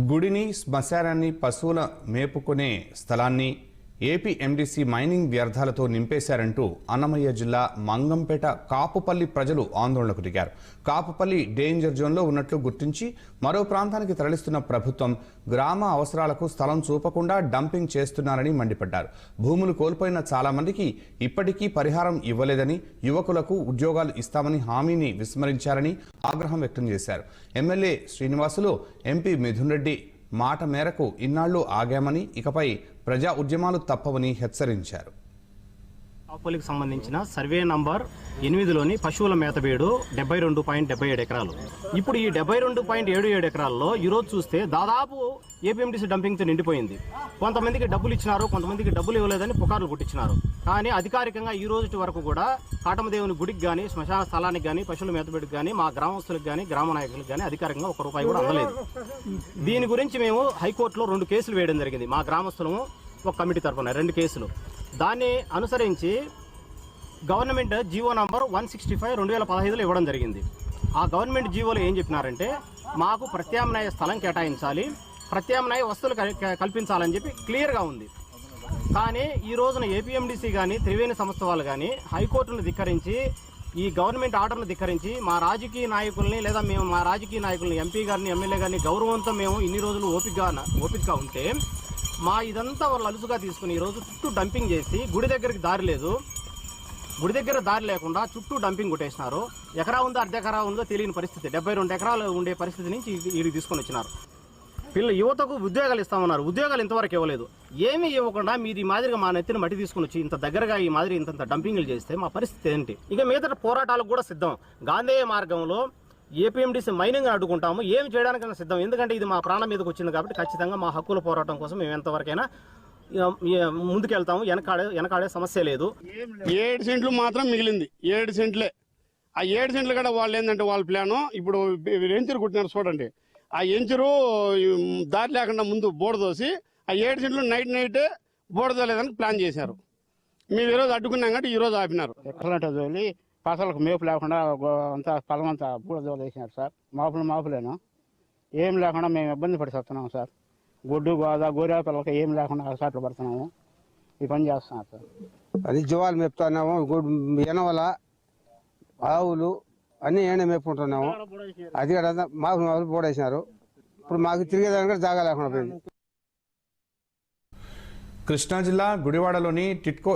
గుడిని శ్మశానాన్ని పశువుల మేపుకునే స్థలాన్ని ఏపీ ఎండీసీ మైనింగ్ వ్యర్థాలతో నింపేశారంటూ అన్నమయ్య జిల్లా మంగంపేట కాపుపల్లి ప్రజలు ఆందోళనకు దిగారు. కాపుపల్లి డేంజర్ జోన్లో ఉన్నట్లు గుర్తించి మరో ప్రాంతానికి తరలిస్తున్న ప్రభుత్వం గ్రామ అవసరాలకు స్థలం చూపకుండా డంపింగ్ చేస్తున్నారని మండిపడ్డారు. భూములు కోల్పోయిన చాలామందికి ఇప్పటికీ పరిహారం ఇవ్వలేదని యువకులకు ఉద్యోగాలు ఇస్తామని హామీని విస్మరించారని ఆగ్రహం వ్యక్తం చేశారు. ఎమ్మెల్యే శ్రీనివాసులు ఎంపీ మిథున్ రెడ్డి మాట మేరకు ఇన్నాళ్ళు ఆగామని ఇకపై ప్రజా ఉద్యమాలు తప్పవని హెచ్చరించారు. కాపులికి సంబంధించిన సర్వే నంబర్ ఎనిమిదిలోని పశువుల మేతబేడు డెబ్బై రెండు పాయింట్ డెబ్బై ఏడు ఎకరాలు. ఇప్పుడు ఈ డెబ్బై రెండు పాయింట్ ఏడు ఏడు ఎకరాల్లో ఈరోజు చూస్తే దాదాపు ఏపీఎంటీసీ డంపింగ్తో నిండిపోయింది. కొంతమందికి డబ్బులు ఇచ్చినారు కొంతమందికి డబ్బులు ఇవ్వలేదని పుకార్లు పుట్టించినారు. కానీ అధికారికంగా ఈ రోజు వరకు కూడా కాటమదేవుని గుడికి కానీ శ్మశాన స్థలానికి కానీ పశువుల మేతబెడికి కానీ మా గ్రామస్తులకు కానీ గ్రామ నాయకులకు కానీ అధికారికంగా ఒక రూపాయి కూడా అందలేదు. దీని గురించి మేము హైకోర్టులో రెండు కేసులు వేయడం జరిగింది. మా గ్రామస్తులము ఒక కమిటీ తరఫున రెండు కేసులు. దాన్ని అనుసరించి government GO number one sixty five రెండు వేల పదహైదులో ఇవ్వడం జరిగింది. ఆ గవర్నమెంట్ జీవోలో ఏం చెప్పినారంటే మాకు ప్రత్యామ్నాయ స్థలం కేటాయించాలి ప్రత్యామ్నాయ వస్తువులు కల్- కల్పించాలని చెప్పి క్లియర్గా ఉంది. కానీ ఈ రోజున ఏపీఎండిసి కానీ త్రివేణి సంస్థ వాళ్ళు కానీ హైకోర్టును ధిక్కరించి ఈ గవర్నమెంట్ ఆర్డర్ను ధిక్కరించి మా రాజకీయ నాయకుల్ని లేదా మేము మా రాజకీయ నాయకుల్ని ఎంపీ గారిని ఎమ్మెల్యే గారిని గౌరవంతో మేము ఇన్ని రోజులు ఓపికగా ఓపికగా ఉంటే మా ఇదంతా వాళ్ళు అలుసుగా తీసుకుని ఈరోజు చుట్టూ డంపింగ్ చేసి గుడి దగ్గరికి దారి లేదు. గుడి దగ్గర దారి లేకుండా చుట్టూ డంపింగ్ కొట్టేసినారు. ఎకరా ఉందో అర్ధ ఎకరా ఉందో తెలియని పరిస్థితి. డెబ్బై రెండు ఎకరాలు ఉండే పరిస్థితి నుంచి వీడికి తీసుకొని వచ్చినారు. పిల్ల యువతకు ఉద్యోగాలు ఇస్తామన్నారు. ఉద్యోగాలు ఇంతవరకు ఇవ్వలేదు. ఏమీ ఇవ్వకుండా మీరు ఈ మాదిరిగా మా నెత్తిని మట్టి తీసుకుని వచ్చి ఇంత దగ్గరగా ఈ మాదిరి ఇంత డంపింగ్లు చేస్తే మా పరిస్థితి ఏంటి? ఇక మిగతా పోరాటాలకు కూడా సిద్ధం. గాంధేయ మార్గంలో ఏపీఎండిసి మైనింగ్ అడ్డుకుంటాము. ఏమి చేయడానికైనా సిద్ధం. ఎందుకంటే ఇది మా ప్రాణం మీదకి వచ్చింది కాబట్టి ఖచ్చితంగా మా హక్కుల పోరాటం కోసం మేము ఎంతవరకైనా ముందుకెళ్తాము. వెనకాడే వెనకాడే సమస్య లేదు. ఏడు సెంట్లు మాత్రం మిగిలింది. ఏడు సెంట్లే. ఆ ఏడు సెంట్లు కూడా వాళ్ళు ఏంటంటే వాళ్ళ ప్లాను. ఇప్పుడు ఎంచరు కుట్టినారు చూడండి. ఆ ఎంచరు దారి లేకుండా ముందు బోర్డు దోసి ఆ ఏడు సెంట్లు నైట్ నైట్ బోర్డు దోలేదని ప్లాన్ చేశారు. మేము ఈరోజు అడ్డుకున్నాం కాబట్టి ఈరోజు ఆపినారు. ఎక్కడంటే తోలి పసలకు మేపు లేకుండా అంతా పొలం అంతా పూల దోలు వేసినారు సార్. మాపులు మాపులేను? ఏం లేకుండా మేము ఇబ్బంది పడి వస్తున్నాం సార్. గొడ్డు గోదా గోరా పిల్లలకి ఏం లేకుండా అలసాట్లు పడుతున్నాము. ఈ పని చేస్తున్నారు సార్. అది జీవాలు మేపుతున్నాము గుడ్- ఎనవల ఆవులు అన్ని ఏనే మేపుకుంటున్నాము. అది కూడా మాకు మాకు పోడేసినారు. ఇప్పుడు మాకు తిరిగేదానికి కూడా జాగా లేకుండా పోయింది. కృష్ణా జిల్లా గుడివాడలోని టిట్కో